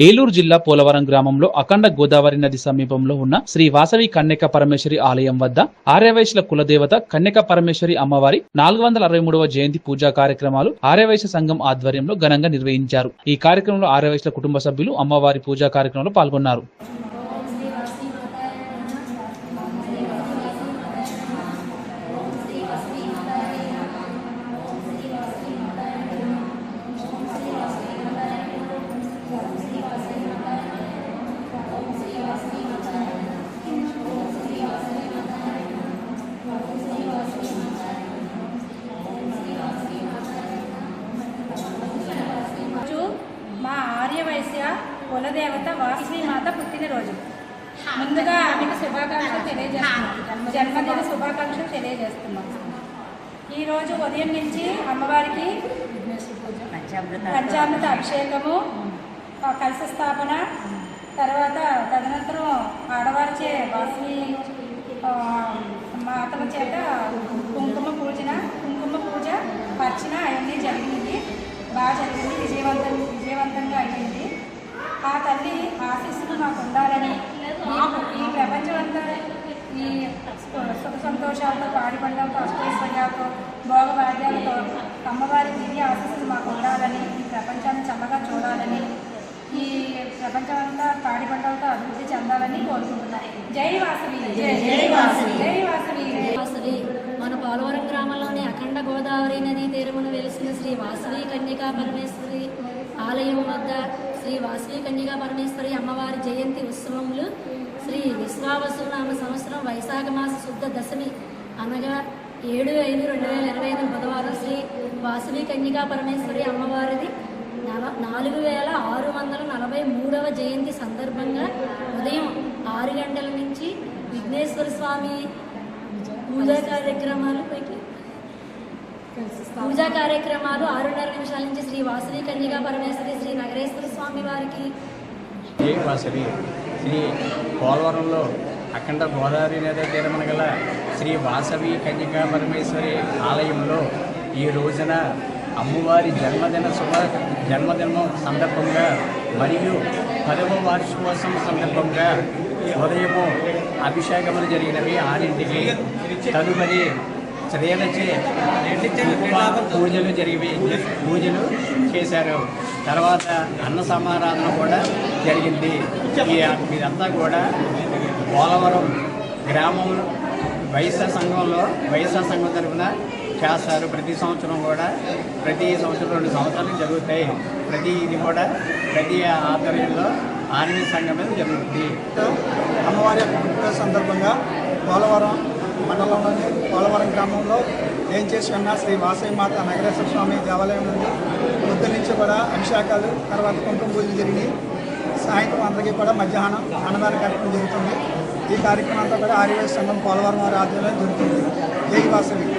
ఏలూరు జిల్లా పోలవరం గ్రామంలో అఖండ గోదావరి నది సమీపంలో ఉన్న శ్రీ వాసవి కన్యక పరమేశ్వరి ఆలయం వద్ద ఆర్యవైశ్యుల కులదేవత కన్యక పరమేశ్వరి అమ్మవారి నాలుగు వందల అరవై మూడవ జయంతి పూజా కార్యక్రమాలు ఆర్యవైశ్య సంఘం ఆధ్వర్యంలో ఘనంగా నిర్వహించారు. ఈ కార్యక్రమంలో ఆర్యవైశ్యుల కుటుంబ సభ్యులు అమ్మవారి పూజా కార్యక్రమంలో పాల్గొన్నారు. కులదేవత వాసవి మాత పుట్టినరోజు. ముందుగా ఆమెకు శుభాకాంక్షలు తెలియజేస్తున్నాం. జన్మదిన శుభాకాంక్షలు తెలియజేస్తున్నాం. ఈరోజు ఉదయం నుంచి అమ్మవారికి పంచామృత అభిషేకము ఆ కలశ స్థాపన తర్వాత తదనంతరం ఆడవారిచే వాసవి ఆ, మాతల చేత కుంకుమ పూజన కుంకుమ పూజ అర్చన అవన్నీ జరిగింది. బాగా జరిగింది. విజయవంతం విజయవంతంగా ఆ తల్లి ఆశీస్సులు మాకు ఉండాలని ఈ ఈ ప్రపంచం అంతా ఈ సుఖ సంతోషాలతో పాడి పంటలతో అష్టైశ్వర్యాలతో భోగభాగ్యాలతో అమ్మవారి దివ్య ఆశీస్సులు మాకు ఉండాలని ఈ ప్రపంచాన్ని చల్లగా చూడాలని ఈ ప్రపంచం అంతా పాడి పంటలతో అభివృద్ధి చెందాలని కోరుకుంటున్నాను జై వాసవి జై జై వాసవి. జై వాసవి. వాసవి. మన పోలవరం గ్రామంలోని అఖండ గోదావరి నదీ తీరమున వెలిసిన శ్రీ వాసవి కన్యకా పరమేశ్వరి ఆలయం వద్ద శ్రీ వాసవి కన్యకా పరమేశ్వరి అమ్మవారి జయంతి ఉత్సవములు శ్రీ విశ్వావసు నామ సంవత్సరం వైశాఖ మాస శుద్ధ దశమి అనగా ఏడు ఐదు రెండు వేల ఇరవై ఐదు బుధవారం శ్రీ వాసవి కన్యకా పరమేశ్వరి అమ్మవారిది నల నాలుగు వేల ఆరు వందల నలభై మూడవ జయంతి సందర్భంగా ఉదయం ఆరు గంటల నుంచి విఘ్నేశ్వర స్వామి పూజా కార్యక్రమాలు పూజా కార్యక్రమాలు ఆరున్నర నిమిషాల నుంచి శ్రీ వాసవి కన్యగా పరమేశ్వరి శ్రీ నగరేశ్వర స్వామి వారికి. ఏ వాసవి శ్రీ పోలవరంలో అఖండ గోదావరి నది తీరమున గల శ్రీ వాసవి కన్యకా పరమేశ్వరి ఆలయంలో ఈ రోజున అమ్మవారి జన్మదిన శుభ జన్మదినం సందర్భంగా మరియు పదవ వార్షికోత్సవం సందర్భంగా ఉదయము అభిషేకములు జరిగినవి. ఆరింటికి తదుపరి స్త్రీలచే పూజలు జరిగి పూజలు చేశారు. తర్వాత అన్న సమారాధన కూడా జరిగింది. మీరంతా కూడా పోలవరం గ్రామం వైఎస్ఆర్ సంఘంలో వైఎస్ఆర్ సంఘం తరఫున చేస్తారు. ప్రతి సంవత్సరం కూడా ప్రతి సంవత్సరం రెండు సంవత్సరాలు జరుగుతాయి. ప్రతి ఇది కూడా ప్రతి ఆధ్వర్యంలో ఆర్మీ సంఘం మీద జరుగుతుంది. అమ్మవారి సందర్భంగా పోలవరం మండలంలోని పోలవరం గ్రామంలో ఏం చేసి ఉన్న శ్రీ మాత నగరేశ్వర స్వామి దేవాలయం నుండి పొద్దు నుంచి కూడా అభిషేకాలు తర్వాత కుంకుమ పూజలు జరిగినాయి. సాయంత్రం అందరికీ కూడా మధ్యాహ్నం అన్నదాన కార్యక్రమం జరుగుతుంది. ఈ కార్యక్రమం అంతా కూడా ఆర్యవేశ సంఘం పోలవరం వారి ఆధ్వర్యంలో జరుగుతుంది. జై వాసవి.